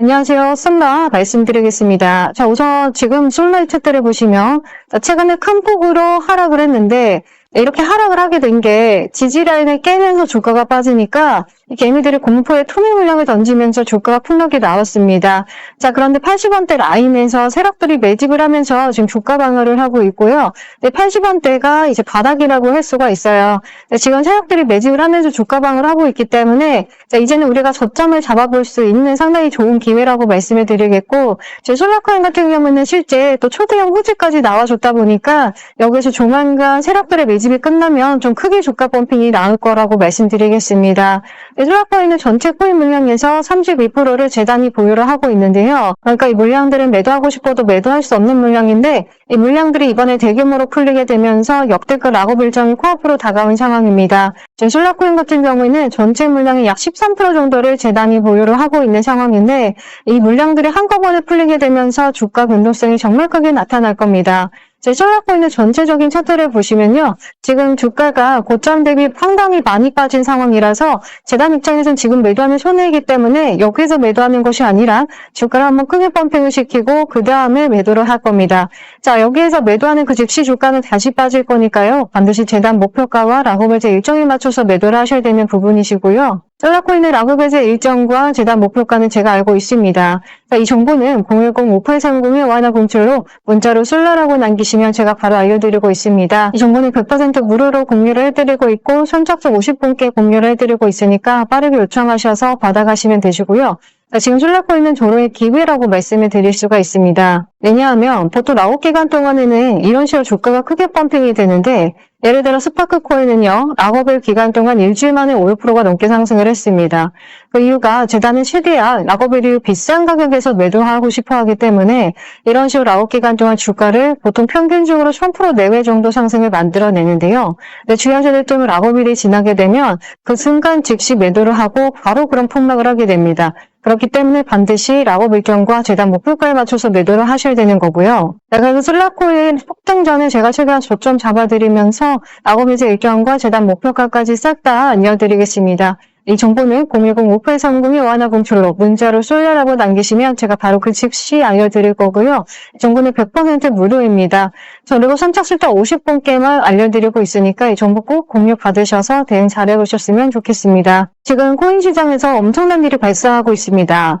안녕하세요. 솔라 말씀드리겠습니다. 자, 우선 지금 솔라의 차트를 보시면 자, 최근에 큰 폭으로 하락을 했는데 이렇게 하락을 하게 된 게 지지라인을 깨면서 주가가 빠지니까 이 개미들이 공포의 투매 물량을 던지면서 주가가 폭락이 나왔습니다. 자, 그런데 80원대 라인에서 세력들이 매집을 하면서 지금 주가 방어를 하고 있고요. 네, 80원대가 이제 바닥이라고 할 수가 있어요. 네, 지금 세력들이 매집을 하면서 주가 방어를 하고 있기 때문에 자, 이제는 우리가 저점을 잡아볼 수 있는 상당히 좋은 기회라고 말씀을 드리겠고 제 솔라코인 같은 경우는 실제 또 초대형 호재까지 나와줬다 보니까 여기서 조만간 세력들의 매집이 끝나면 좀 크게 주가 펌핑이 나올 거라고 말씀드리겠습니다. 네, 솔라코인은 전체 코인 물량에서 32%를 재단이 보유를 하고 있는데요. 그러니까 이 물량들은 매도하고 싶어도 매도할 수 없는 물량인데 이 물량들이 이번에 대규모로 풀리게 되면서 역대급 락업 일정이 코앞으로 다가온 상황입니다. 지금 솔라코인 같은 경우에는 전체 물량의 약 13% 정도를 재단이 보유를 하고 있는 상황인데 이 물량들이 한꺼번에 풀리게 되면서 주가 변동성이 정말 크게 나타날 겁니다. 제 솔라코인의 전체적인 차트를 보시면요. 지금 주가가 고점 대비 상당히 많이 빠진 상황이라서 재단 입장에서는 지금 매도하면 손해이기 때문에 여기서 매도하는 것이 아니라 주가를 한번 크게 펌핑을 시키고 그 다음에 매도를 할 겁니다. 자 여기에서 매도하는 그 즉시 주가는 다시 빠질 거니까요. 반드시 재단 목표가와 라고벨제 일정에 맞춰서 매도를 하셔야 되는 부분이시고요. 솔라코인의 라그베제 일정과 재단 목표가는 제가 알고 있습니다. 자, 이 정보는 010-5830의 와나 공출로 문자로 솔라라고 남기시면 제가 바로 알려드리고 있습니다. 이 정보는 100% 무료로 공유를 해드리고 있고 선착순 50분께 공유를 해드리고 있으니까 빠르게 요청하셔서 받아가시면 되시고요. 자, 지금 솔라코인은 조로의 기회라고 말씀을 드릴 수가 있습니다. 왜냐하면 보통 라고 기간 동안에는 이런 식으로 주가가 크게 펌핑이 되는데 예를 들어 스파크 코인은요, 락업일 기간 동안 일주일 만에 5%가 넘게 상승을 했습니다. 그 이유가 재단은 최대한 락업일이 비싼 가격에서 매도하고 싶어 하기 때문에 이런 식으로 락업 기간 동안 주가를 보통 평균적으로 1000% 내외 정도 상승을 만들어내는데요. 주야제들 때문에 락업일이 지나게 되면 그 순간 즉시 매도를 하고 바로 그런 폭락을 하게 됩니다. 그렇기 때문에 반드시 락업 일정과 재단 목표가에 맞춰서 매도를 하셔야 되는 거고요. 네, 그래서 슬라코인 폭등 전에 제가 최대한 저점 잡아드리면서 락업일제 일정과 재단 목표가까지 싹다 알려드리겠습니다. 이 정보는 010-5830이 와나 공출로 문자로 쏠려라고 남기시면 제가 바로 그 즉시 알려드릴 거고요. 이 정보는 100% 무료입니다. 저 그리고 선착순 딱 50분께만 알려드리고 있으니까 이 정보 꼭 공유 받으셔서 대응 잘해보셨으면 좋겠습니다. 지금 코인 시장에서 엄청난 일이 발생하고 있습니다.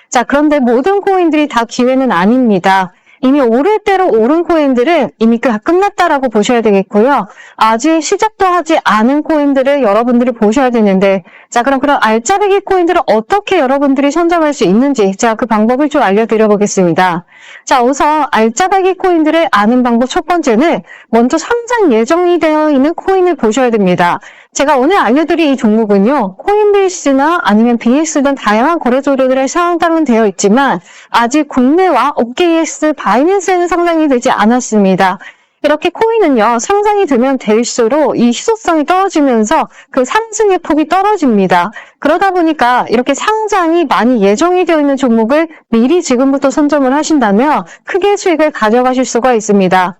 자, 그런데 모든 코인들이 다 기회는 아닙니다. 이미 오를 대로 오른 코인들은 이미 다 끝났다라고 보셔야 되겠고요. 아직 시작도 하지 않은 코인들을 여러분들이 보셔야 되는데, 자, 그럼 그런 알짜배기 코인들을 어떻게 여러분들이 선점할 수 있는지, 제가 그 방법을 좀 알려드려 보겠습니다. 자, 우선 알짜배기 코인들을 아는 방법 첫 번째는 먼저 상장 예정이 되어 있는 코인을 보셔야 됩니다. 제가 오늘 알려드릴 이 종목은요, 코인베이스나 아니면 BX 등 다양한 거래소들의 상장은 되어 있지만, 아직 국내와 OKX, 바 이낸스에는 상장이 되지 않았습니다. 이렇게 코인은요, 상장이 되면 될수록 이 희소성이 떨어지면서 그 상승의 폭이 떨어집니다. 그러다 보니까 이렇게 상장이 많이 예정이 되어 있는 종목을 미리 지금부터 선점을 하신다면 크게 수익을 가져가실 수가 있습니다.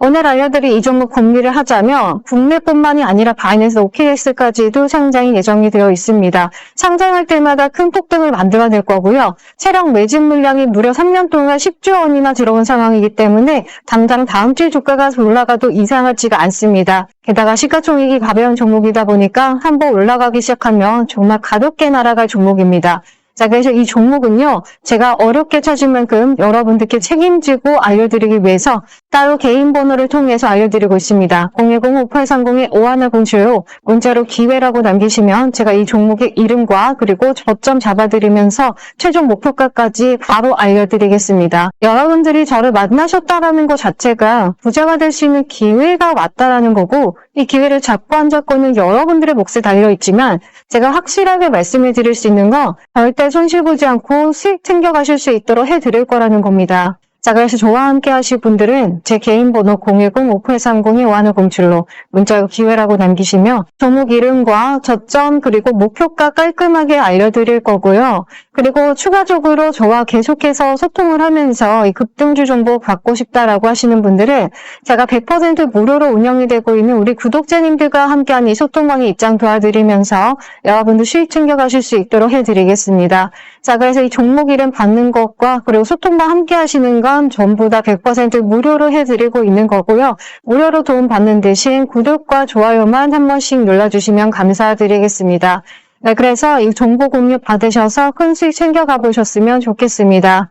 오늘 알려드릴 이 종목 공리를 하자면 국내뿐만이 아니라 바이낸스 OKX까지도 상장이 예정이 되어 있습니다. 상장할 때마다 큰 폭등을 만들어낼 거고요. 체력 매집 물량이 무려 3년 동안 10조 원이나 들어온 상황이기 때문에 당장 다음 주에 주가가 올라가도 이상하지가 않습니다. 게다가 시가총액이 가벼운 종목이다 보니까 한번 올라가기 시작하면 정말 가볍게 날아갈 종목입니다. 자, 그래서 이 종목은요, 제가 어렵게 찾은 만큼 여러분들께 책임지고 알려드리기 위해서 따로 개인 번호를 통해서 알려드리고 있습니다. 010-5830-5107로 문자로 기회라고 남기시면 제가 이 종목의 이름과 그리고 저점 잡아드리면서 최종 목표가까지 바로 알려드리겠습니다. 여러분들이 저를 만나셨다라는 것 자체가 부자가 될 수 있는 기회가 왔다라는 거고 이 기회를 잡고 안 잡고는 여러분들의 몫에 달려있지만 제가 확실하게 말씀해 드릴 수 있는 건 절대 손실 보지 않고 수익 챙겨가실 수 있도록 해드릴 거라는 겁니다. 자, 그래서 저와 함께 하실 분들은 제 개인 번호 010-5830-5107로 문자로 기회라고 남기시면 종목 이름과 저점 그리고 목표가 깔끔하게 알려드릴 거고요. 그리고 추가적으로 저와 계속해서 소통을 하면서 이 급등주 정보 받고 싶다라고 하시는 분들은 제가 100% 무료로 운영이 되고 있는 우리 구독자님들과 함께한 이 소통방의 입장 도와드리면서 여러분들 수익 챙겨가실 수 있도록 해드리겠습니다. 자, 그래서 이 종목 이름 받는 것과 그리고 소통방 함께 하시는 건 전부 다 100% 무료로 해드리고 있는 거고요. 무료로 도움 받는 대신 구독과 좋아요만 한 번씩 눌러주시면 감사드리겠습니다. 네, 그래서 이 정보 공유 받으셔서 큰 수익 챙겨가 보셨으면 좋겠습니다.